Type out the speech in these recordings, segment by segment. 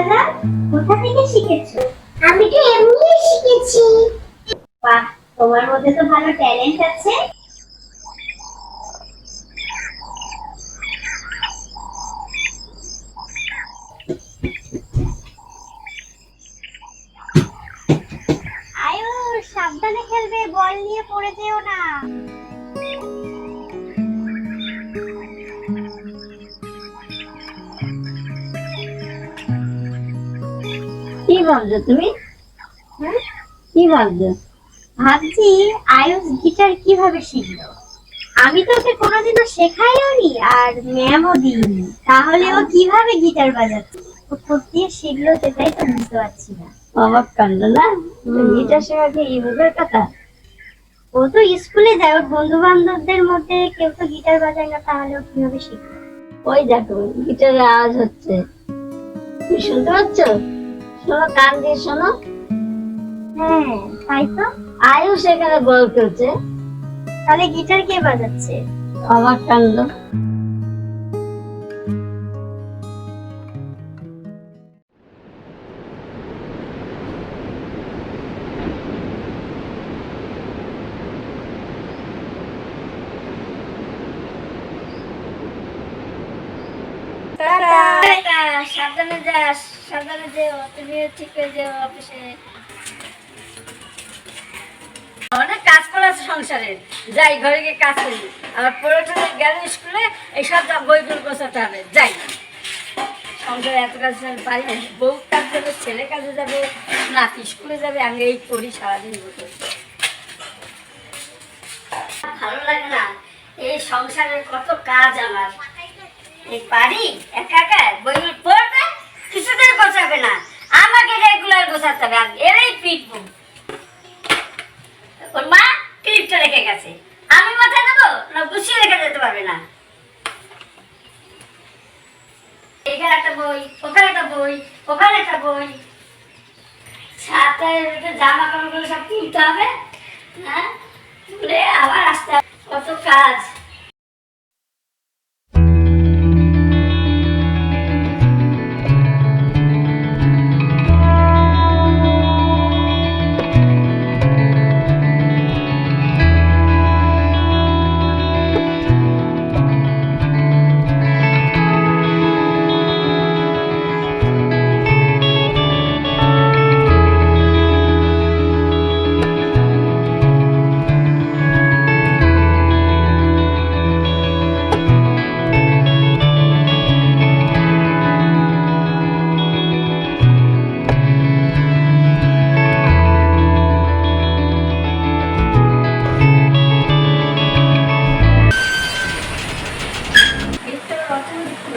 বাজার কোথা থেকে শিখেছো? আমি তো এমনি শিখেছি। বাহ, তোমার মধ্যে তো ভালো ট্যালেন্ট আছে। সাবধানে খেলবে, বল নিয়ে পড়ে যেও না। ভাবছ তুমি? কি ভাবছ? ভাবছি আয়ুষ গিটার কীভাবে শিখলো? আমি তো ওকে কোনোদিনও শেখাইও নি আর ম্যামও দিইনি। তাহলে ও কীভাবে গিটার বাজাচ্ছে? ও কোথেকে শিখলো সেটাই তো বুঝতে পারছি না। অবাক কাণ্ড না? গিটার শেখা কি এই কথা? ও তো স্কুলে যায় ওর বন্ধু বান্ধবদের মধ্যে কেউ তো গিটার বাজায় না তাহলে ও কীভাবে শিখলো? ওই দেখো গিটারের আওয়াজ হচ্ছে। শুনতে পাচ্ছ? শোনো কান দিয়ে শোনো। হ্যাঁ তাই তো। আয়ুষ এখানে বল খেলছে তাহলে গিটার কে বাজাচ্ছে? অবাক কাণ্ড সাবধানে সাবধানে যেও ঠিক হয়ে যেও অফিসে। অনেক কাজ করা আছে সংসারে। যাই, ঘরে গিয়ে কাজ করি। পড়াশোনা গেল স্কুলে এইসব বইগুলো গোছাতে হবে। যাই। সংসারে এত কাজ বউ কাজ যাবে, ছেলে কাজে যাবে, নাতি স্কুলে যাবে, আমি এই করি সারাদিন ভালো লাগে না। এই সংসারের কত কাজ আমার। এই পারি? একা একা? বইগুলো গোছাতে হবে। পিটবো ওর মা ক্লিপটা রেখে গেছে। আমি দেবো না গুছিয়ে রেখে যেতে পারবে না। এখানে একটা বই, ওখানে একটা বই, ওখানে একটা বই। সাথে জামা কাপড়গুলো সব কিনতে হবে হ্যাঁ? আবার আসতে কত কাজ।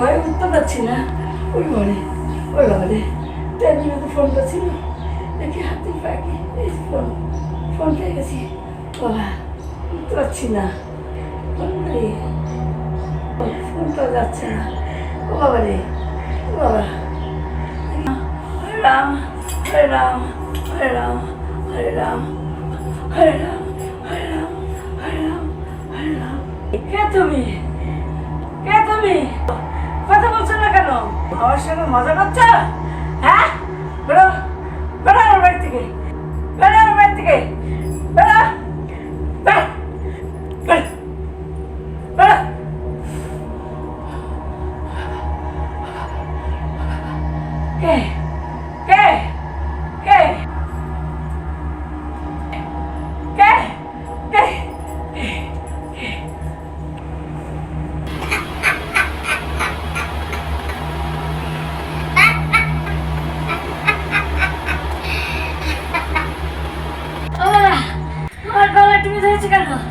ভয় উঠতে পারছি না। ওই মনে ওই ঘরে তার তো ফোনটা ছিল দেখি হাতে পাখি এই ফোন ফোন পেয়ে গেছি। বাবা উঠতে পারছি না। ফোন করি ফোনটা যাচ্ছে না। ও বাবা রে, ও বাবা। রাম, হরে রাম হরে রাম হরে রাম হরে রাম হরে রাম হরে রাম হরে রাম। কে তুমি? কে তুমি? আমার সঙ্গে মজা করছ? হ্যাঁ? বেরো বেরো আমার বাড়ি থেকে। বেরো আমার বাড়ি থেকে। বেরো বেরো 干什么？